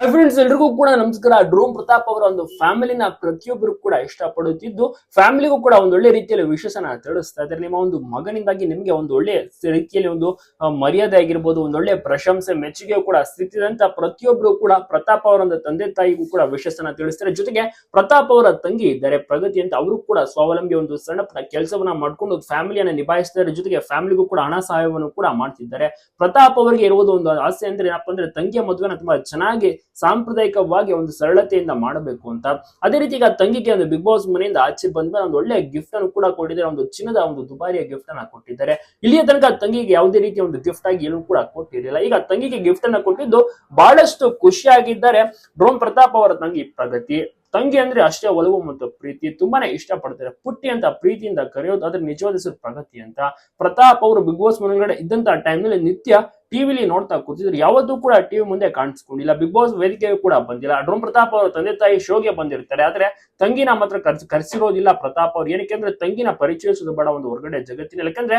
Friends ಎಲ್ರಿಗೂ ಕೂಡ ನಮಸ್ಕಾರ. ಡ್ರೋಮ್ ಪ್ರತಾಪ್ ಅವರ ಒಂದು ಫ್ಯಾಮಿಲಿನ ಪ್ರತಿಯೊಬ್ಬರು ಕೂಡ ಇಷ್ಟಪಡುತ್ತಿದ್ದು ಫ್ಯಾಮಿಲಿಗೂ ಕೂಡ ಒಂದು ಒಳ್ಳೆ ರೀತಿಯಲ್ಲಿ ವಿಶೇಷನ ತಿಳಿಸ್ತಾ ಇದ್ದಾರೆ. ನಿಮ್ಮ ಒಂದು ಮಗನಿಂದಾಗಿ ನಿಮಗೆ ಒಂದು ಒಳ್ಳೆ ರೀತಿಯಲ್ಲಿ ಒಂದು ಮರ್ಯಾದೆ ಆಗಿರ್ಬೋದು, ಒಂದು ಒಳ್ಳೆ ಪ್ರಶಂಸೆ, ಮೆಚ್ಚುಗೆ ಕೂಡ ಸಿಕ್ಕಿದಂತ ಪ್ರತಿಯೊಬ್ಬರು ಕೂಡ ಪ್ರತಾಪ್ ಅವರ ಒಂದು ತಂದೆ ತಾಯಿಗೂ ಕೂಡ ವಿಶೇಷನ ತಿಳಿಸ್ತಾರೆ. ಜೊತೆಗೆ ಪ್ರತಾಪ್ ಅವರ ತಂಗಿ ಇದ್ದಾರೆ, ಪ್ರಗತಿ ಅಂತ ಅವರು ಕೂಡ ಸ್ವಾವಲಂಬಿ ಒಂದು ಸಣ್ಣ ಕೆಲಸವನ್ನ ಮಾಡ್ಕೊಂಡು ಫ್ಯಾಮಿಲಿಯನ್ನ ನಿಭಾಯಿಸ್ತಾರೆ. ಜೊತೆಗೆ ಫ್ಯಾಮಿಲಿಗೂ ಕೂಡ ಹಣ ಸಹಾಯವನ್ನು ಕೂಡ ಮಾಡ್ತಿದ್ದಾರೆ. ಪ್ರತಾಪ್ ಅವರಿಗೆ ಇರುವುದು ಒಂದು ಆಸೆ ಅಂದ್ರೆ ಏನಪ್ಪಾ ಅಂದ್ರೆ ತಂಗಿಯ ಮದುವೆನ ತುಂಬಾ ಚೆನ್ನಾಗಿ ಸಾಂಪ್ರದಾಯಿಕವಾಗಿ ಒಂದು ಸರಳತೆಯಿಂದ ಮಾಡಬೇಕು ಅಂತ. ಅದೇ ರೀತಿ ಈಗ ತಂಗಿಗೆ ಒಂದು ಬಿಗ್ ಬಾಸ್ ಮನೆಯಿಂದ ಆಚೆ ಬಂದ್ಮೇಲೆ ಒಂದು ಒಳ್ಳೆ ಗಿಫ್ಟ್ ಅನ್ನು ಕೂಡ ಕೊಟ್ಟಿದ್ದಾರೆ. ಒಂದು ಚಿನ್ನದ ಒಂದು ದುಬಾರಿಯ ಗಿಫ್ಟ್ ಅನ್ನ ಕೊಟ್ಟಿದ್ದಾರೆ. ಇಲ್ಲಿಯ ತನಕ ತಂಗಿಗೆ ಯಾವುದೇ ರೀತಿಯ ಒಂದು ಗಿಫ್ಟ್ ಆಗಿ ಏನು ಕೂಡ ಕೊಟ್ಟಿರಲಿಲ್ಲ. ಈಗ ತಂಗಿಗೆ ಗಿಫ್ಟ್ ಅನ್ನ ಕೊಟ್ಟಿದ್ದು ಬಹಳಷ್ಟು ಖುಷಿಯಾಗಿದ್ದಾರೆ. ಡ್ರೋನ್ ಪ್ರತಾಪ್ ಅವರ ತಂಗಿ ಪ್ರಗತಿ. ತಂಗಿ ಅಂದ್ರೆ ಅಷ್ಟೇ ಒಲವು ಮತ್ತು ಪ್ರೀತಿ. ತುಂಬಾನೇ ಇಷ್ಟಪಡ್ತಾರೆ. ಪುಟ್ಟಿ ಅಂತ ಪ್ರೀತಿಯಿಂದ ಕರೆಯೋದು, ಅದ್ರ ನಿಜವಾದ ಹೆಸರು ಪ್ರಗತಿ ಅಂತ. ಪ್ರತಾಪ್ ಅವರು ಬಿಗ್ ಬಾಸ್ ಮನೆಗಡೆ ಇದ್ದಂತ ಟೈಮ್ನಲ್ಲಿ ನಿತ್ಯ ಟಿವಿಲಿ ನೋಡ್ತಾ ಕೂತಿದ್ರು. ಯಾವತ್ತೂ ಕೂಡ ಟಿವಿ ಮುಂದೆ ಕಾಣಿಸ್ಕೊಂಡಿಲ್ಲ. ಬಿಗ್ ಬಾಸ್ ವೇದಿಕೆಗೆ ಕೂಡ ಬಂದಿಲ್ಲ. ಡ್ರೋನ್ ಪ್ರತಾಪ್ ಅವರ ತಂದೆ ತಾಯಿ ಶೋಗೆ ಬಂದಿರ್ತಾರೆ. ಆದ್ರೆ ತಂಗಿನ ಮಾತ್ರ ಕರ್ಸಿ, ಕರ್ಸಿರೋದಿಲ್ಲ ಪ್ರತಾಪ್ ಅವ್ರು. ಏನಕ್ಕೆ ಅಂದ್ರೆ ತಂಗಿನ ಪರಿಚಯಿಸೋದು ಬೇಡ ಒಂದು ಹೊರಗಡೆ ಜಗತ್ತಿನ ಯಾಕಂದ್ರೆ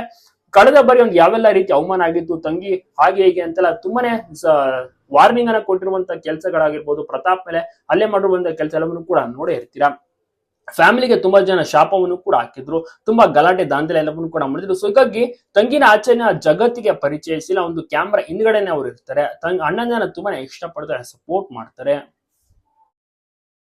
ಕಳೆದ ಬಾರಿ ಒಂದು ಯಾವೆಲ್ಲ ರೀತಿ ಅವಮಾನ ಆಗಿತ್ತು, ತಂಗಿ ಹಾಗೆ ಹೀಗೆ ಅಂತೆಲ್ಲ ತುಂಬಾನೇ ವಾರ್ನಿಂಗ್ ಅನ್ನ ಕೊಟ್ಟಿರುವಂತ ಕೆಲಸಗಳಾಗಿರ್ಬೋದು, ಪ್ರತಾಪ್ ಮೇಲೆ ಅಲ್ಲೇ ಮಾಡಿರುವಂತ ಕೆಲಸ ಎಲ್ಲವನ್ನು ಕೂಡ ನೋಡೇ ಇರ್ತೀರಾ? ಫ್ಯಾಮಿಲಿಗೆ ತುಂಬಾ ಜನ ಶಾಪವನ್ನು ಕೂಡ ಹಾಕಿದ್ರು, ತುಂಬಾ ಗಲಾಟೆ ದಾಂಧಲೆ ಎಲ್ಲವನ್ನು ಕೂಡ ಮಾಡಿದ್ರು. ಸೊ ಹೀಗಾಗಿ ತಂಗಿನ ಆಚೆನ ಜಗತ್ತಿಗೆ ಪರಿಚಯಿಸಿಲ್ಲ ಒಂದು ಕ್ಯಾಮ್ರಾ ಹಿಂದ್ಗಡೆನೆ ಅವ್ರು ಇರ್ತಾರೆ. ತಂಗ್ ಅಣ್ಣನ ತುಂಬಾನೇ ಇಷ್ಟಪಡ್ತಾರೆ ಸಪೋರ್ಟ್ ಮಾಡ್ತಾರೆ.